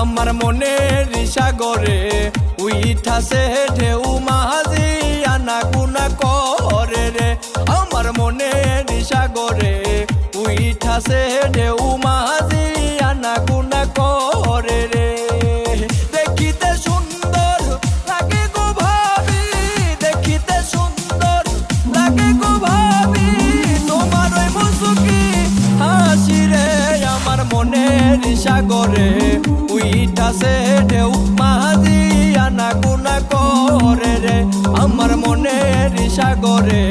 আমার মনের সাগরে উইঠাছে ঢেউ মাহাজি আনা গুনা করে রে। আমার মনের সাগরে উইঠাছে ঢেউ মাহাজি আনা গুনা করে রে। দেখিতে সুন্দর লাগে গো দেখিতে সাগরে উইঠাছে ঢেউ মাহাদিয়া আনা গুনা করে রে আমার মনের সাগরে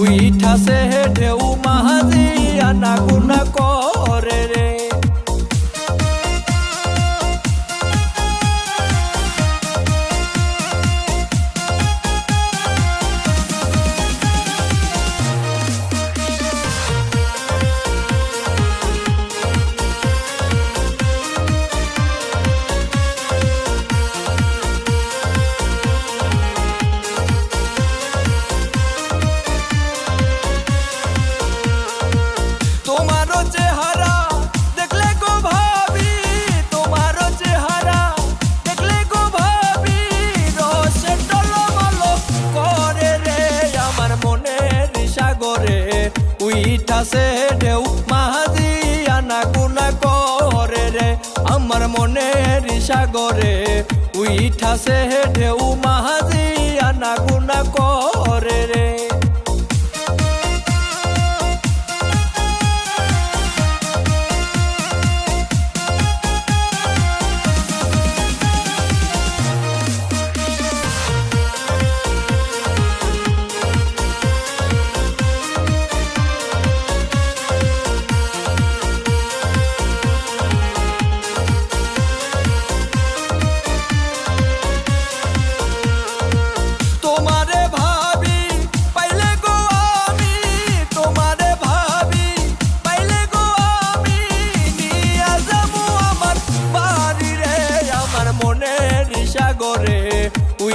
উইঠাছে ঢেউ মাহাজি আনা গুনা উইঠাছে ঢেউ মাহাদি আনা গুনা করে রে। আমার মনের সাগরে উইঠাছে ঢেউ মাহাদি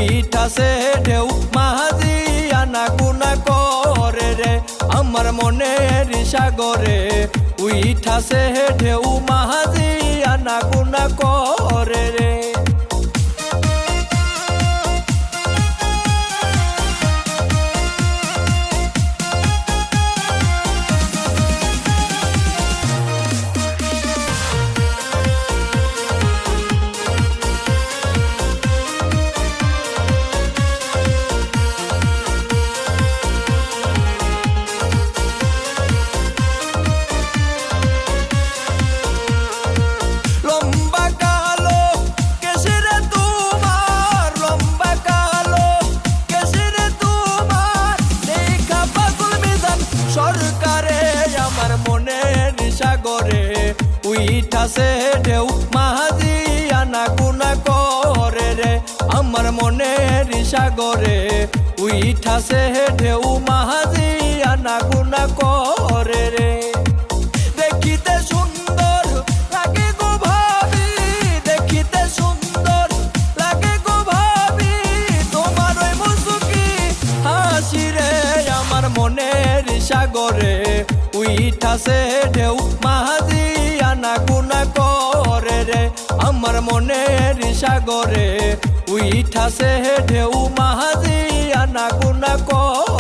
উইঠাছে ঢেউ মাহাজি আনা গুনা করে রে। আমার মনের সাগরে উইঠাছে ঢেউ মাহাজি উইঠাছে ঢেউ মাহাজি আনা গুনা করে রে। আমার মনের সাগরে উইঠাছে ঢেউ মাহাজি আনা গুনা করে রে। দেখিতে সুন্দর লাগে গো ভাবি, দেখিতে সুন্দর লাগে গো ভাবি, তোমার ওই মুসুকি হাসি রে। আমার মনের সাগরে উইঠাছে ঢেউ মাহাজি আনা পরে রে আমার মনের সাগরে উইঠাছে ঢেউ মাহাজি আনা গুনা করে